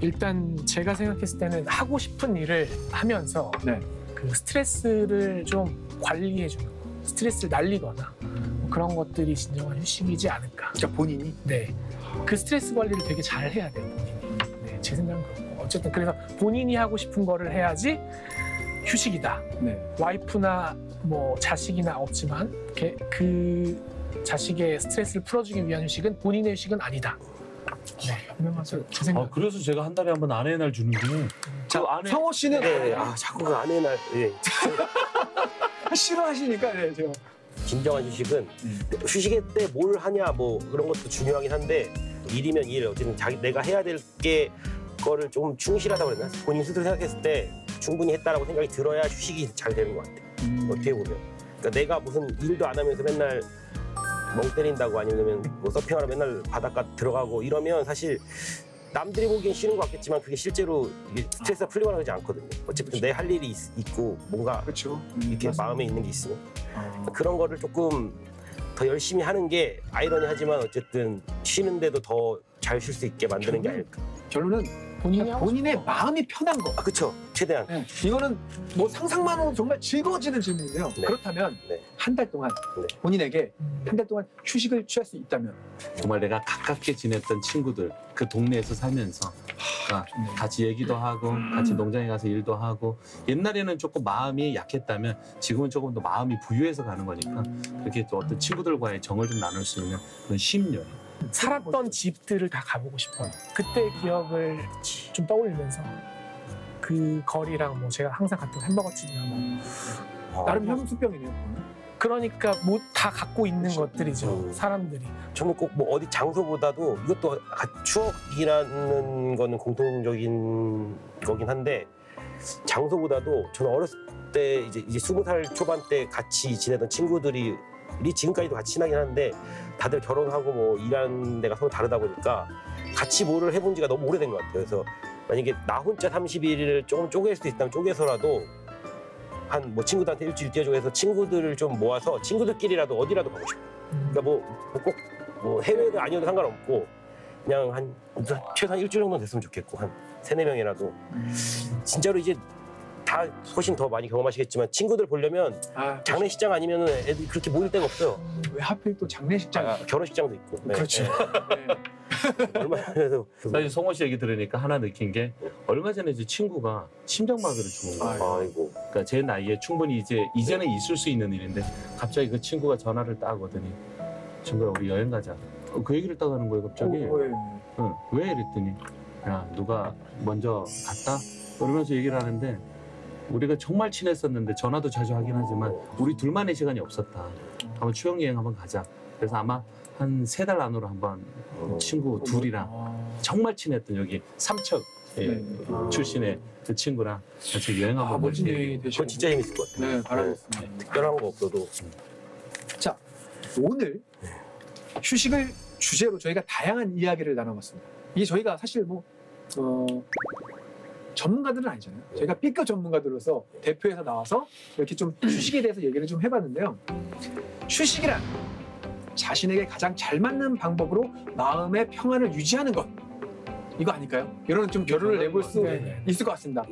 일단 제가 생각했을 때는 하고 싶은 일을 하면서 네. 그 스트레스를 좀 관리해주는 거, 스트레스를 날리거나 뭐 그런 것들이 진정한 휴식이지 않을까. 그러니까 본인이 네. 그 스트레스 관리를 되게 잘 해야 돼요, 본인이. 네, 제 생각은 그렇고. 어쨌든 그래서 본인이 하고 싶은 거를 해야지 휴식이다. 네. 와이프나 뭐 자식이나 없지만 걔- 그 자식의 스트레스를 풀어주기 위한 휴식은 본인의 휴식은 아니다. 네. 제 생각. 아, 그래서 제가 한 달에 한 번 아내의 날 주는군요. 자, 그 안에- 성호 씨는 네, 네. 아 자꾸 그 아내 날 예. 싫어하시니까 네, 제가 진정한 휴식은 음. 휴식의 때 뭘 하냐 뭐 그런 것도 중요하긴 한데 일이면 일 어쨌든 자기 내가 해야 될 게 거를 좀 충실하다고 그랬나 본인 스스로 생각했을 때 충분히 했다라고 생각이 들어야 휴식이 잘 되는 것 같아 음. 어떻게 보면 그러니까 내가 무슨 일도 안 하면서 맨날 멍 때린다고 아니면 뭐 서핑하러 맨날 바닷가 들어가고 이러면 사실 남들이 보기엔 쉬는 것 같겠지만 그게 실제로 이게 스트레스가 풀리거나 그러지 않거든요. 어쨌든 내 할 일이 있, 고 뭔가 그렇죠. 이렇게 마음에 있는 게 있으면. 아, 그런 거를 조금 더 열심히 하는 게 아이러니하지만 어쨌든 쉬는데도 더 잘 쉴 수 있게 만드는 게 아닐까. 결론은 본인이 하고 본인의 마음이 편한 거. 아 그쵸. 최대한. 네. 이거는 뭐 상상만으로 정말 즐거워지는 질문인데요. 네. 그렇다면 네. 한 달 동안 네. 본인에게 음. 한달 동안 휴식을 취할 수 있다면 정말 내가 가깝게 지냈던 친구들 그 동네에서 살면서 아, 좋네요. 같이 얘기도 하고 같이 농장에 가서 일도 하고 옛날에는 조금 마음이 약했다면 지금은 조금 더 마음이 부유해서 가는 거니까 그렇게 또 어떤 친구들과의 정을 좀 나눌 수 있는 그런 쉼 여행. 살았던 집들을 다 가보고 싶어요. 그때 기억을 좀 떠올리면서 그 거리랑 뭐 제가 항상 갔던 햄버거 집이나 뭐 아, 나름 향수병이네요. 그러니까 뭐 다 갖고 있는 그렇죠. 것들이죠. 음. 사람들이. 저는 꼭 뭐 어디 장소보다도 이것도 가- 추억이라는 거는 공통적인 거긴 한데 장소보다도 저는 어렸을 때 이제 이제 스무 살 초반 때 같이 지내던 친구들이 이 지금까지도 같이 친하긴 한데 다들 결혼하고 뭐 일하는 데가 서로 다르다 보니까 같이 뭐를 해본 지가 너무 오래된 것 같아요. 그래서 만약에 나 혼자 30일을 조금 쪼갤 수 있다면 쪼개서라도 한 뭐 친구들한테 일주일 해서 친구들을 좀 모아서 친구들끼리라도 어디라도 가고 싶어요. 그러니까 뭐꼭 뭐 해외가 아니어도 상관없고 그냥 한 최소한 일주일 정도 됐으면 좋겠고 한 세네 명이라도 진짜로 이제 다 훨씬 더 많이 경험하시겠지만 친구들 보려면 아, 장례식장 아니면 애들이 그렇게 모일 데가 없어요. 왜 하필 또 장례식장? 아, 결혼식장도 있고. 네, 그렇죠. 네. 네. 얼마나 그래도 사실 성호 씨 얘기 들으니까 하나 느낀 게 얼마 전에 제 친구가 심장마비를 죽은 거예요. 아이고 그러니까 제 나이에 충분히 이제 이제는 있을 수 있는 일인데 갑자기 그 친구가 전화를 따거든요. 친구야 우리 여행 가자. 어, 그 얘기를 따가는 거예요 갑자기. 어, 예. 응, 왜 이랬더니 야 누가 먼저 갔다? 그러면서 얘기를 하는데 우리가 정말 친했었는데 전화도 자주 하긴 하지만 우리 둘만의 시간이 없었다. 한번 추억 여행 한번 가자. 그래서 아마 한 세 달 안으로 한번 친구 둘이랑 아, 정말 친했던 여기 삼척 예, 네. 아. 출신의 그 친구랑 같이 여행 아, 한번 멋진 갈게요. 여행이 되시고. 그건 진짜 재밌을 것 같아요. 네, 바라겠습니다. 특별한 거 없어도 자, 오늘 휴식을 주제로 저희가 다양한 이야기를 나눠봤습니다. 이게 저희가 사실 뭐 어, 전문가들은 아니잖아요. 저희가 B급 전문가들로서 대표에서 나와서 이렇게 좀 휴식에 대해서 얘기를 좀 해봤는데요. 휴식이란 자신에게 가장 잘 맞는 방법으로 마음의 평안을 유지하는 것. 이거 아닐까요? 이런 좀 결론을 내볼 수 네, 네. 있을 것 같습니다.